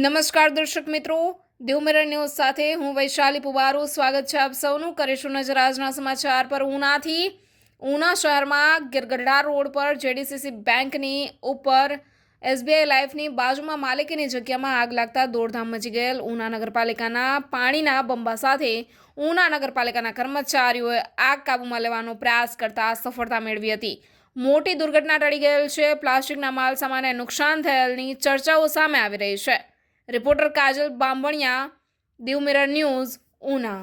નમસ્કાર દર્શક મિત્રો. દેવમેરા ન્યૂઝ સાથે હું વૈશાલી પુવારો સ્વાગત છે આપ સૌનું. કરીશું નજર આજના સમાચાર પર ઉનાથી. ઉના શહેરમાં ગિરગઢડા રોડ પર જેડીસીસી બેંકની ઉપર એસબીઆઈ લાઈફની બાજુમાં માલિકીની જગ્યામાં આગ લાગતા દોડધામ મચી ગયેલ ઉના નગરપાલિકાના પાણીના બંબા સાથે ઉના નગરપાલિકાના કર્મચારીઓએ આગ કાબૂમાં લેવાનો પ્રયાસ કરતા સફળતા મેળવી હતી. મોટી દુર્ઘટના ટળી ગયેલ છે. પ્લાસ્ટિકના માલ સામાને નુકસાન થયેલની ચર્ચાઓ સામે આવી રહી છે. Reporter Kajal Bambhaniya Diu mirror news Una